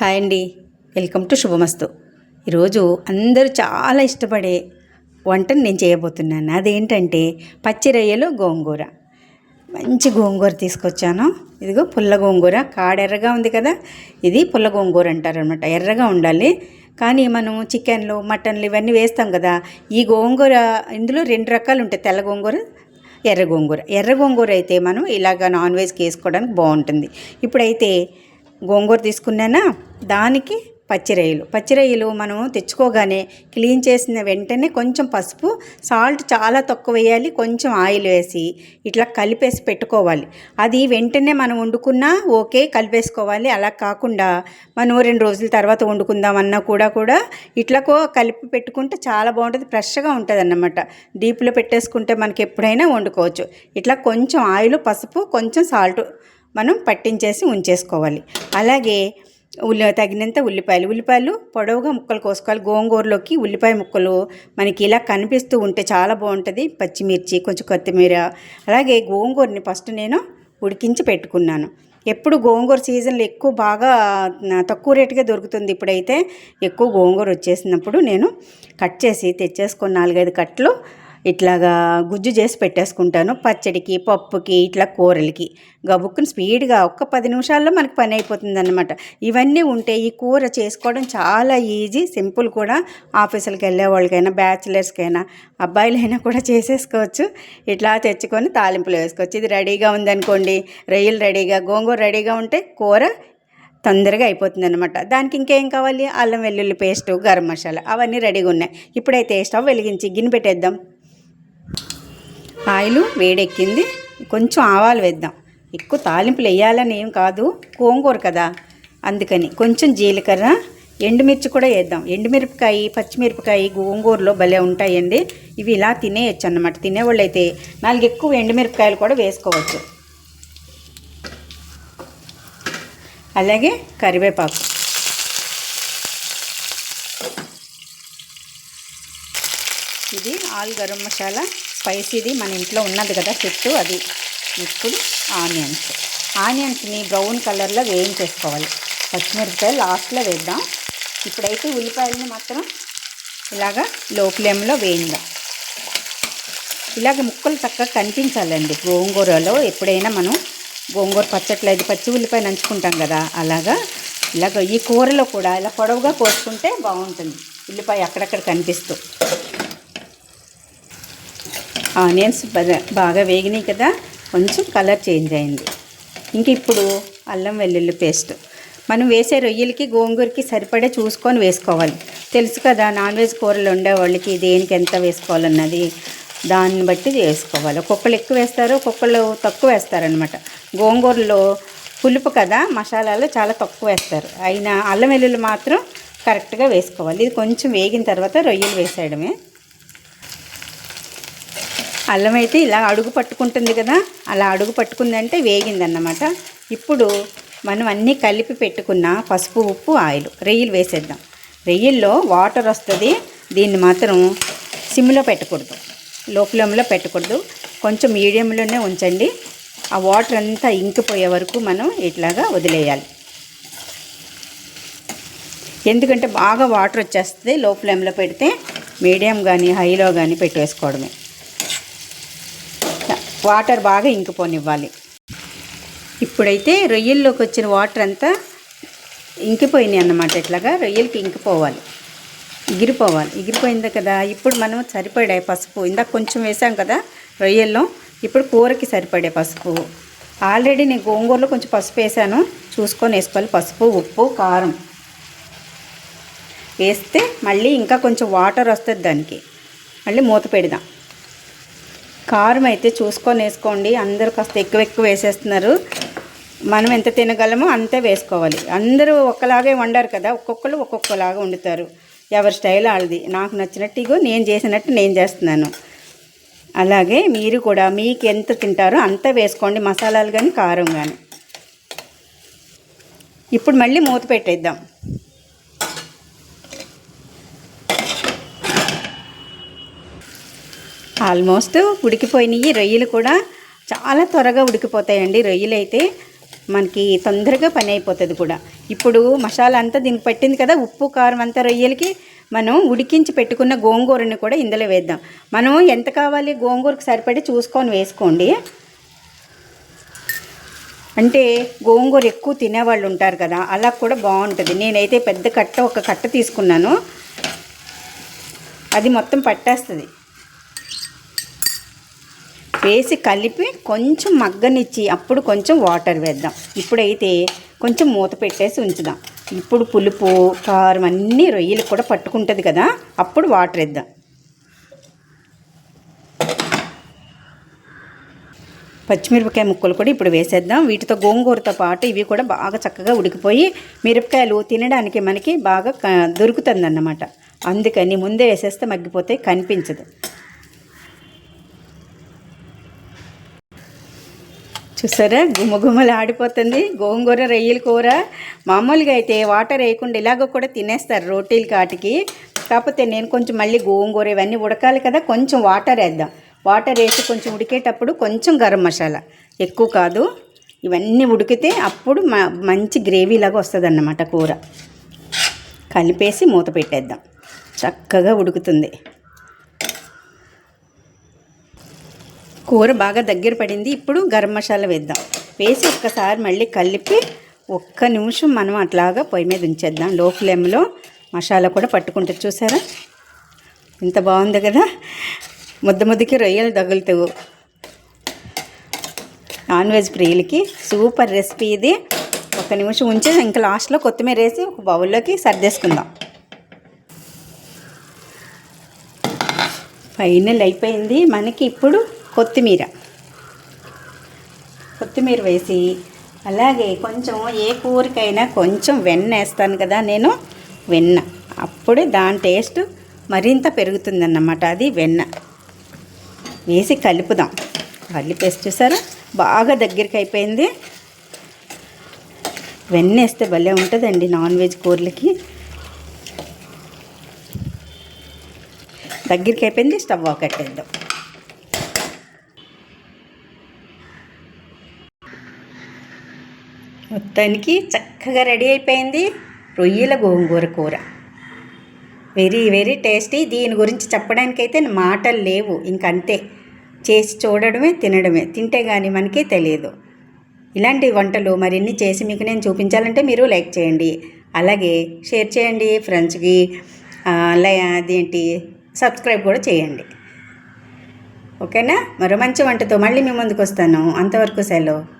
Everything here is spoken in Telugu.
హాయ్ అండి. వెల్కమ్ టు శుభమస్తు. ఈరోజు అందరూ చాలా ఇష్టపడే వంటను నేను చేయబోతున్నాను. అదేంటంటే పచ్చి రొయ్యలు గోంగూర. మంచి గోంగూర తీసుకొచ్చాను. ఇదిగో పుల్ల గోంగూర. కాడ ఎర్రగా ఉంది కదా ఇది పుల్ల గోంగూర అంటారు అనమాట ఎర్రగా ఉండాలి. కానీ మనం చికెన్లు మటన్లు ఇవన్నీ వేస్తాం కదా ఈ గోంగూర ఇందులో రెండు రకాలు ఉంటాయి. తెల్ల గోంగూర ఎర్ర గోంగూర. ఎర్ర గోంగూర అయితే మనం ఇలాగ నాన్ వెజ్కి వేసుకోవడానికి బాగుంటుంది. ఇప్పుడైతే గోంగూర తీసుకున్నానా? దానికి పచ్చిరొయ్యలు. పచ్చిరొయ్యలు మనం తెచ్చుకోగానే క్లీన్ చేసిన వెంటనే కొంచెం పసుపు సాల్ట్ చాలా తక్కువ వేయాలి కొంచెం ఆయిల్ వేసి ఇట్లా కలిపేసి పెట్టుకోవాలి. అది వెంటనే మనం వండుకున్నా ఓకే కలిపేసుకోవాలి. అలా కాకుండా మనం రెండు రోజుల తర్వాత వండుకుందామన్నా కూడా కూడా ఇట్లా కలిపి పెట్టుకుంటే చాలా బాగుంటుంది ఫ్రెష్గా ఉంటుంది అన్నమాట డీప్లో పెట్టేసుకుంటే మనకి ఎప్పుడైనా వండుకోవచ్చు. ఇట్లా కొంచెం ఆయిల్ పసుపు కొంచెం సాల్ట్ మనం పట్టించేసి ఉంచేసుకోవాలి. అలాగే ఉల్లి తగినంత ఉల్లిపాయలు. ఉల్లిపాయలు పొడవుగా ముక్కలు కోసుకోవాలి. గోంగూరలోకి ఉల్లిపాయ ముక్కలు మనకి ఇలా కనిపిస్తూ ఉంటే చాలా బాగుంటుంది. పచ్చిమిర్చి కొంచెం కొత్తిమీర. అలాగే గోంగూరని ఫస్ట్ నేను ఉడికించి పెట్టుకున్నాను. ఎప్పుడు గోంగూర సీజన్లో ఎక్కువ బాగా తక్కువ రేటుగా దొరుకుతుంది ఇప్పుడైతే ఎక్కువ గోంగూర వచ్చేసినప్పుడు నేను కట్ చేసి తెచ్చేసుకుని నాలుగైదు కట్టలు ఇట్లాగా గుజ్జు చేసి పెట్టేసుకుంటాను. పచ్చడికి పప్పుకి ఇట్లా కూరలకి. గబుక్కుని స్పీడ్గా ఒక్క పది నిమిషాల్లో మనకి పని అయిపోతుంది అనమాట ఇవన్నీ ఉంటే ఈ కూర చేసుకోవడం చాలా ఈజీ సింపుల్ కూడా. ఆఫీసులకు వెళ్ళే వాళ్ళకైనా బ్యాచిలర్స్కైనా అబ్బాయిలైనా కూడా చేసేసుకోవచ్చు. ఇట్లా తెచ్చుకొని తాలింపులు వేసుకోవచ్చు. ఇది రెడీగా ఉందనుకోండి రొయ్యలు రెడీగా గోంగూర రెడీగా ఉంటే కూర తొందరగా అయిపోతుంది అనమాట దానికి ఇంకేం కావాలి? అల్లం వెల్లుల్లి పేస్టు గరం మసాలా అవన్నీ రెడీగా ఉన్నాయి. ఇప్పుడైతే స్టవ్ వెలిగించి గిన్నె పెట్టేద్దాం. ఆయిల్ వేడెక్కింది. కొంచెం ఆవాలు వేద్దాం. ఎక్కువ తాలింపులు వేయాలని ఏం కాదు. గోంగూర కదా. అందుకని కొంచెం జీలకర్ర ఎండుమిర్చి కూడా వేద్దాం. ఎండుమిరపకాయ పచ్చిమిరపకాయ గోంగూరలో భలే ఉంటాయండి. ఇవి ఇలా తినేయచ్చు అన్నమాట. తినేవాళ్ళు అయితే నాలుగు ఎక్కువ ఎండుమిరపకాయలు కూడా వేసుకోవచ్చు. అలాగే కరివేపాకు. ఇది ఆల్ గరం మసాలా. స్పైసీది మన ఇంట్లో ఉన్నది కదా చెట్టు అది. ఇప్పుడు ఆనియన్స్. ఆనియన్స్ని బ్రౌన్ కలర్లో వేయించేసుకోవాలి. పచ్చిమిరపకాయ లాస్ట్లో వేద్దాం. ఇప్పుడైతే ఉల్లిపాయలను మాత్రం ఇలాగా లో ఫ్లేమ్లో వేయిందాం. ఇలాగ ముక్కలు చక్కగా కనిపించాలండి. గోంగూరలో ఎప్పుడైనా మనం గోంగూర పచ్చట్లు అది పచ్చి ఉల్లిపాయ నంచుకుంటాం కదా అలాగా ఇలాగ ఈ కూరలో కూడా ఇలా పొడవుగా కోసుకుంటే బాగుంటుంది. ఉల్లిపాయ అక్కడక్కడ కనిపిస్తూ. ఆనియన్స్ బాగా వేగినాయి కదా కొంచెం కలర్ చేంజ్ అయింది. ఇంక ఇప్పుడు అల్లం వెల్లుల్లి పేస్ట్. మనం వేసే రొయ్యలకి గోంగూరకి సరిపడే చూసుకొని వేసుకోవాలి. తెలుసు కదా నాన్ వెజ్ కూరలు ఉండేవాళ్ళకి దేనికి ఎంత వేసుకోవాలన్నది. దాన్ని బట్టి వేసుకోవాలి. ఒక్కొక్కరు ఎక్కువ వేస్తారు ఒక్కొక్కళ్ళు తక్కువ వేస్తారనమాట గోంగూరలో పులుపు కదా మసాలాలు చాలా తక్కువ వేస్తారు. అయినా అల్లం వెల్లుల్లి మాత్రం కరెక్ట్గా వేసుకోవాలి. ఇది కొంచెం వేగిన తర్వాత రొయ్యలు వేసేయడమే. అల్లం అయితే ఇలా అడుగు పట్టుకుంటుంది కదా అలా అడుగు పట్టుకుందంటే వేగిందన్నమాట. ఇప్పుడు మనం అన్నీ కలిపి పెట్టుకున్న పసుపు ఉప్పు ఆయిల్ రొయ్యలు వేసేద్దాం. రొయ్యల్లో వాటర్ వస్తుంది దీన్ని మాత్రం సిమ్లో పెట్టకూడదు. లో ఫ్లేమ్లో పెట్టకూడదు. కొంచెం మీడియంలోనే ఉంచండి. ఆ వాటర్ అంతా ఇంకిపోయే వరకు మనం ఇట్లాగా వదిలేయాలి. ఎందుకంటే బాగా వాటర్ వచ్చేస్తుంది లో ఫ్లేమ్లో పెడితే మీడియం కానీ హైలో కానీ పెట్టేసుకోవడమే. వాటర్ బాగా ఇంకిపోనివ్వాలి. ఇప్పుడైతే రొయ్యల్లోకి వచ్చిన వాటర్ అంతా ఇంకిపోయినాయి అన్నమాట. ఇట్లాగా రొయ్యలకి ఇంకిపోవాలి. ఎగిరిపోవాలి ఎగిరిపోయింది కదా. ఇప్పుడు మనం సరిపడే పసుపు. ఇందాక కొంచెం వేసాం కదా రొయ్యల్లో. ఇప్పుడు కూరకి సరిపడే పసుపు. ఆల్రెడీ నేను గోంగూరలో కొంచెం పసుపు వేసాను. చూసుకొని వేసుకోవాలి. పసుపు ఉప్పు కారం. వేస్తే మళ్ళీ ఇంకా కొంచెం వాటర్ వస్తుంది దానికి. మళ్ళీ మూత పెడదాం. కారం అయితే చూసుకొని వేసుకోండి. అందరూ కాస్త ఎక్కువ ఎక్కువ వేసేస్తున్నారు. మనం ఎంత తినగలమో అంతే వేసుకోవాలి. అందరూ ఒక్కలాగే వండారు కదా ఒక్కొక్కరు ఒక్కొక్కలాగా వండుతారు. ఎవరి స్టైల్ వాళ్ళది. నాకు నచ్చినట్టు ఇగో నేను చేసినట్టు నేను చేస్తున్నాను. అలాగే మీరు కూడా మీకు ఎంత తింటారో అంత వేసుకోండి. మసాలాలు కానీ కారం కానీ ఇప్పుడు మళ్ళీ మూత పెట్టేద్దాం. ఆల్మోస్ట్ ఉడికిపోయినాయి. రొయ్యలు కూడా చాలా త్వరగా ఉడికిపోతాయండి. రొయ్యలు అయితే మనకి తొందరగా పని అయిపోతుంది కూడా. ఇప్పుడు మసాలా అంతా దీనికి పట్టింది కదా ఉప్పు కారం అంతా రొయ్యలకి మనం ఉడికించి పెట్టుకున్న గోంగూరని కూడా ఇందులో వేద్దాం. మనం ఎంత కావాలి గోంగూరకు సరిపడి చూసుకొని వేసుకోండి. అంటే గోంగూర ఎక్కువ తినేవాళ్ళు ఉంటారు కదా అలా కూడా బాగుంటుంది. నేనైతే పెద్ద కట్ట ఒక కట్ట తీసుకున్నాను. అది మొత్తం పట్టేస్తుంది. వేసి కలిపి కొంచెం మగ్గనిచ్చి అప్పుడు కొంచెం వాటర్ వేద్దాం. ఇప్పుడైతే కొంచెం మూత పెట్టేసి ఉంచుదాం. ఇప్పుడు పులుపు కారం అన్నీ రొయ్యలు కూడా పట్టుకుంటుంది కదా అప్పుడు వాటర్ వేద్దాం. పచ్చిమిరపకాయ ముక్కలు కూడా ఇప్పుడు వేసేద్దాం. వీటితో గోంగూరతో పాటు ఇవి కూడా బాగా చక్కగా ఉడికిపోయి మిరపకాయలు తినడానికి మనకి బాగా దొరుకుతుంది అన్నమాట అందుకని ముందే వేసేస్తే మగ్గిపోతే కనిపించదు. చూసారా? గుమ్మగుమ్మలు ఆడిపోతుంది. గోంగూర రొయ్యల కూర. మామూలుగా అయితే వాటర్ వేయకుండా ఇలాగ కూడా తినేస్తారు రోటీలు కాటికి. కాకపోతే నేను కొంచెం మళ్ళీ గోంగూర ఇవన్నీ ఉడకాలి కదా కొంచెం వాటర్ వేద్దాం. వాటర్ వేసి కొంచెం ఉడికేటప్పుడు కొంచెం గరం మసాలా. ఎక్కువ కాదు. ఇవన్నీ ఉడికితే అప్పుడు మంచి గ్రేవీ లాగా వస్తుంది అన్నమాట కూర. కలిపేసి మూత పెట్టేద్దాం. చక్కగా ఉడుకుతుంది. కూర బాగా దగ్గర పడింది. ఇప్పుడు గరం మసాలా వేద్దాం. వేసి ఒక్కసారి మళ్ళీ కలిపి ఒక్క నిమిషం మనం అట్లాగా పొయ్యి మీద ఉంచేద్దాం. లో ఫ్లేమ్లో మసాలా కూడా పట్టుకుంటుంది చూసారా? ఇంత బాగుంది కదా? ముద్ద ముద్దకి రొయ్యలు తగులుతావు నాన్ వెజ్ ప్రియులకి సూపర్ రెసిపీ ఇది. ఒక నిమిషం ఉంచి ఇంకా లాస్ట్లో కొత్తిమీర వేసి ఒక బౌల్లోకి సర్దేసుకుందాం. ఫైనల్ అయిపోయింది. మనకి ఇప్పుడు కొత్తిమీర. కొత్తిమీర వేసి అలాగే కొంచెం ఏ కూరకైనా కొంచెం వెన్న వేస్తాను కదా నేను వెన్న. అప్పుడే దాని టేస్ట్ మరింత పెరుగుతుందన్నమాట అది వెన్న. వేసి కలుపుదాం. కలిపేసి చూసారా? బాగా దగ్గరికి అయిపోయింది. వెన్న వేస్తే భలే ఉంటుందండి నాన్ వెజ్ కూరలకి. దగ్గరికి అయిపోయింది స్టవ్ కట్టేద్దాం మొత్తానికి చక్కగా రెడీ అయిపోయింది రొయ్యల గోంగూర కూర. Very very tasty. దీని గురించి చెప్పడానికైతే మాటలు లేవు. ఇంకంతే చేసి చూడడమే తినడమే. తింటే కానీ మనకి తెలియదు. ఇలాంటి వంటలు మరిన్ని చేసి మీకు నేను చూపించాలంటే మీరు లైక్ చేయండి. అలాగే షేర్ చేయండి ఫ్రెండ్స్కి. అదేంటి సబ్స్క్రైబ్ కూడా చేయండి. ఓకేనా? మరో మంచి వంటతో మళ్ళీ మీ ముందుకు వస్తాను. అంతవరకు సెలవు.